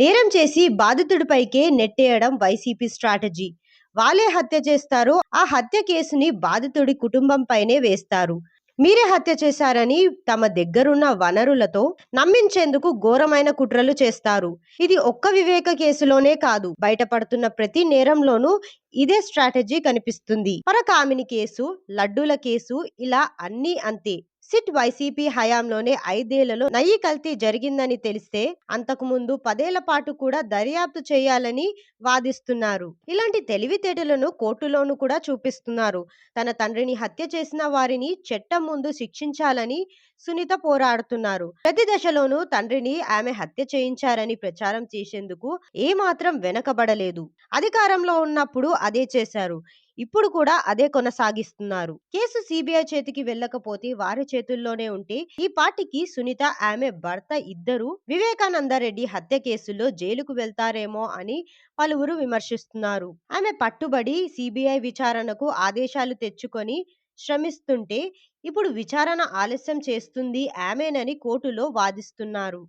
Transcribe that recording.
నేరం చేసి బాధితుడిపైకే నెట్టేయడం YCP strategy. వాళ్ళే హత్య చేస్తారు ఆ హత్య కేసుని బాధితుడి కుటుంబంపైనే వేస్తారు. మీరే హత్య చేశారని తమ దగ్గరున్న వనరులతో నమ్మించేందుకు ఘోరమైన కుట్రలు చేస్తారు. ఇది ఒక్క వివేక కేసులోనే కాదు బయటపడుతున్న ప్రతి నేరంలోనూ ఇదే స్ట్రాటజీ కనిపిస్తుంది. పరకామిని కేసు లడ్డూల కేసు ఇలా అన్నీ అంతే. సిట్ వైసీపీ హయాంలోనే ఐదేళ్ళలో నయ్యి కల్తీ జరిగిందని తెలిస్తే అంతకుముందు పదేళ్ళ పాటు కూడా దర్యాప్తు చేయాలని వాదిస్తున్నారు. ఇలాంటి తెలివితేటలను కోర్టులోనూ కూడా చూపిస్తున్నారు. తన తండ్రిని హత్య చేసిన వారిని చట్టం ముందు శిక్షించాలని సునీత పోరాడుతున్నారు. ప్రతి దశలోనూ తండ్రిని ఆమె హత్య చేయించారని ప్రచారం చేసేందుకు ఏమాత్రం వెనకబడలేదు. అధికారంలో ఉన్నప్పుడు అదే చేశారు. ఇప్పుడు కూడా అదే కొనసాగిస్తున్నారు. కేసు సిబిఐ చేతికి వెళ్ళకపోతే వారి చేతుల్లోనే ఉంటే ఈ పార్టీకి సునీత ఆమె భర్త ఇద్దరు వివేకానంద రెడ్డి హత్య కేసులో జైలుకు వెళ్తారేమో అని పలువురు విమర్శిస్తున్నారు. ఆమె పట్టుబడి సిబిఐ విచారణకు ఆదేశాలు తెచ్చుకొని శ్రమిస్తుంటే ఇప్పుడు విచారణ ఆలస్యం చేస్తుంది ఆమెనని కోర్టులో వాదిస్తున్నారు.